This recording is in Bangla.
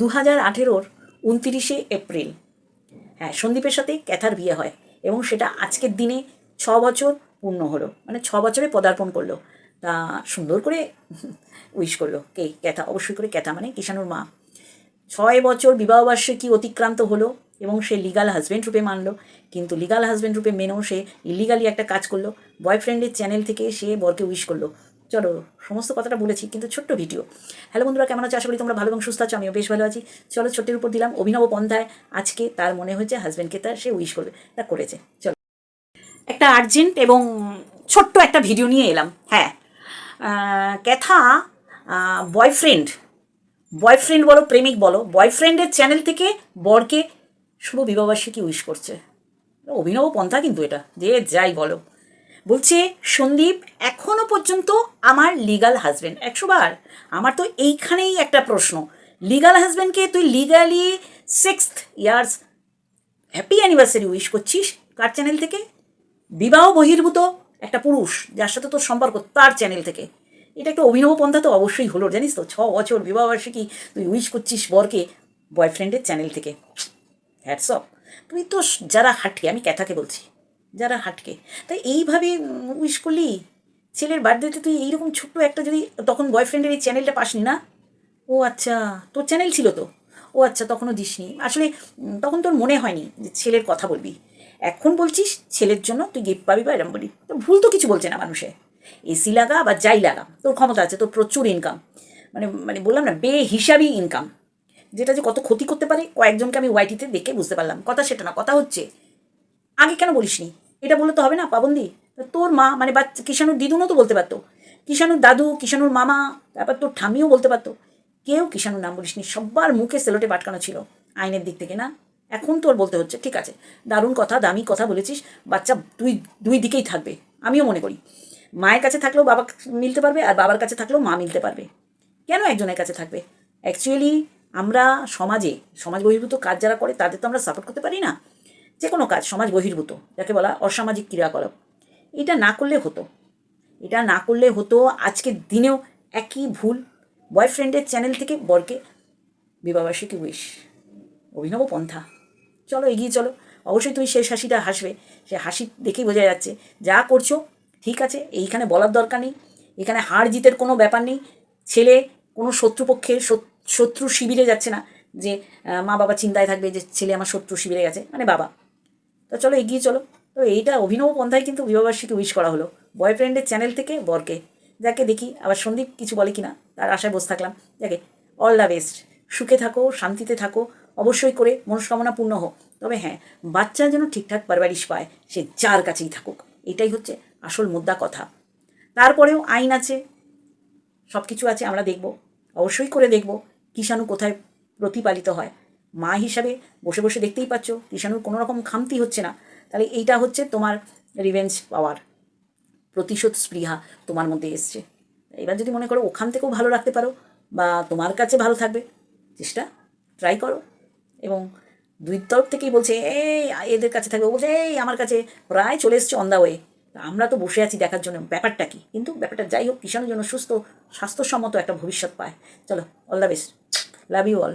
দু হাজার আঠেরোর উনতিরিশে এপ্রিল। হ্যাঁ সন্দীপের সাথে ক্যাথার বিয়ে হয় এবং সেটা আজকের দিনে ছ বছর পূর্ণ হলো। মানে ছ বছরে পদার্পণ করল। তা সুন্দর করে উইশ করল কে? ক্যাথা, অবশ্যই করে ক্যাথা মানে কিষাণুর মা। ছয় বছর বিবাহবার্ষিকী অতিক্রান্ত হলো এবং সে লিগাল হাজব্যান্ড রূপে মানলো। কিন্তু লিগাল হাজব্যান্ড রূপে মেনেও সে ইলিগালি একটা কাজ করল। বয়ফ্রেন্ডের চ্যানেল থেকে সে বরকে উইশ করল। চলো, সমস্ত কথাটা বলেছি, কিন্তু ছোট্ট ভিডিও। হ্যালো বন্ধুরা, কেমন আছো? আশা করি তোমরা ভালো এবং সুস্থ আছো, আমিও বেশ ভালো আছি। চলো, ছোট্টের উপর দিলাম অভিনব পন্থায়। আজকে তার মনে হয়েছে হাজব্যান্ডকে তার সে উইশ করবে, তা করেছে। চলো। একটা আর্জেন্ট এবং ছোট্ট একটা ভিডিও নিয়ে এলাম হ্যাঁ। ক্যাথা বয়ফ্রেন্ড বয়ফ্রেন্ড বলো, প্রেমিক বলো বয়ফ্রেন্ডের চ্যানেল থেকে বরকে শুভ বিবাহবার্ষিকী উইশ করছে। অভিনব পন্থা কিন্তু এটা, যে যাই বলো। বলছে, সন্দীপ, এখনও পর্যন্ত আমার লিগাল হাজব্যান্ড একশো বার আমার তো এইখানেই একটা প্রশ্ন। লিগাল হাজব্যান্ডকে তুই legally sixth years happy anniversary wish করছিস? কার চ্যানেল থেকে? বিবাহ বহির্ভূত একটা পুরুষ, যার সাথে তোর সম্পর্ক, তার চ্যানেল থেকে। এটা একটা অভিনব পন্থা তো অবশ্যই হলো, জানিস তো? ছ বছর বিবাহবার্ষিকী তুই উইশ করছিস বরকে বয়ফ্রেন্ডের চ্যানেল থেকে। হ্যাটস অফ তুই তো যারা হাঁটি, আমি ক্যাথাকে বলছি। যারা হাটকে। তাই এইভাবে উইশ করলি ছেলের বার্থডেতে তুই এইরকম ছোট্ট একটা যদি তখন বয়ফ্রেন্ডের এই চ্যানেলটা পাসনি না? ও আচ্ছা তোর চ্যানেল ছিল তো? ও আচ্ছা তখনও দিসনি। আসলে তখন তোর মনে হয়নি যে ছেলের কথা বলবি। এখন বলছিস ছেলের জন্য তুই গিফট পাবি বা এরম বলি। তো ভুল তো কিছু বলছে না মানুষে। এসি লাগা বা যাই লাগা তোর ক্ষমতা আছে, তোর প্রচুর ইনকাম মানে মানে বললাম না বে হিসাবই ইনকাম যেটা যে কত ক্ষতি করতে পারে, কয়েকজনকে আমি ওয়াইটিতে দেখে বুঝতে পারলাম। কথা সেটা না, কথা হচ্ছে। আগে কেন বলিসনি? এটা বললে তো হবে না, পাবন্দি? তোর মা মানে বাচ্চা কিষাণুর দিদুনও তো বলতে পারতো। কিষাণুর দাদু, কিষাণুর মামা, তারপর তোর ঠামিও বলতে পারতো। কেউ কিষাণুর নাম বলিসনি সবার মুখে সেলোটে পাটকানো ছিল আইনের দিক থেকে, না? এখন তোর বলতে হচ্ছে, ঠিক আছে? দারুণ কথা, দামি কথা বলেছিস, বাচ্চা দুই দুই দিকেই থাকবে, আমিও মনে করি। মায়ের কাছে থাকলেও বাবা মিলতে পারবে আর বাবার কাছে থাকলেও মা মিলতে পারবে। কেন একজনের কাছে থাকবে? অ্যাকচুয়ালি আমরা সমাজে, সমাজ বহির্ভূত কাজ যারা করে, তাদের তো আমরা সাপোর্ট করতে পারি না। যে কোনো কাজ, সমাজ বহির্ভূত, যাকে বলা অসামাজিক ক্রিয়াকলাপ। এটা না করলে হতো। এটা না করলে হতো আজকের দিনেও একই ভুল। বয়ফ্রেন্ডের চ্যানেল থেকে বরকে বিবাহবার্ষিকী উইশ। অভিনব পন্থা। চলো, এগিয়ে চলো। অবশ্যই তুমি শেষ হাসিটা হাসবে। সে হাসি দেখেই বোঝা যাচ্ছে, যা করছ ঠিক আছে, এইখানে বলার দরকার নেই। এখানে হার জিতের কোনো ব্যাপার নেই। ছেলে কোনো শত্রুপক্ষের শত- শত্রু শিবিরে যাচ্ছে না যে মা বাবা চিন্তায় থাকবে যে, ছেলে আমার শত্রু শিবিরে গেছে। মানে বাবা। তো চলো এগিয়ে চলো। তো এইটা অভিনব পন্থায় কিন্তু বিবাহবার্ষিকী উইশ করা হলো। বয়ফ্রেন্ডের চ্যানেল থেকে বরকে। যাকে দেখি আবার সন্দীপ কিছু বলে কিনা, তার আশায় বসে থাকলাম। যাকে অল দ্য বেস্ট সুখে থাকো, শান্তিতে থাকো, অবশ্যই করে মনস্কামনা পূর্ণ হোক তবে হ্যাঁ বাচ্চা যেন ঠিকঠাক পারবারিশ পায়, সে যার কাছেই থাকুক। এটাই হচ্ছে আসল মুদ্রা কথা। তারপরেও আইন আছে। সব কিছু আছে, আমরা দেখব। অবশ্যই করে দেখব, কিষাণু কোথায় প্রতিপালিত হয়। মা হিসাবে বসে বসে দেখতেই পাচ্ছ কিষাণুর কোনো রকম খামতি হচ্ছে না। তাহলে এইটা হচ্ছে তোমার রিভেঞ্জ পাওয়ার প্রতিশোধ স্পৃহা তোমার মধ্যে এসছে। এবার যদি মনে করো ওখান থেকেও ভালো রাখতে পারো বা তোমার কাছে ভালো থাকবে, চেষ্টা ট্রাই করো। এবং দুই তরফ থেকেই বলছে, এই, এদের কাছে থাকবে। বলছে, এই, আমার কাছে প্রায় চলে এসছে অন দা ওয়ে আমরা তো বসে আছি দেখার জন্য, ব্যাপারটা কি? কিন্তু ব্যাপারটা যাই হোক কিষাণের জন্য সুস্থ, স্বাস্থ্যসম্মত একটা ভবিষ্যৎ পায়। চলো all the best love you all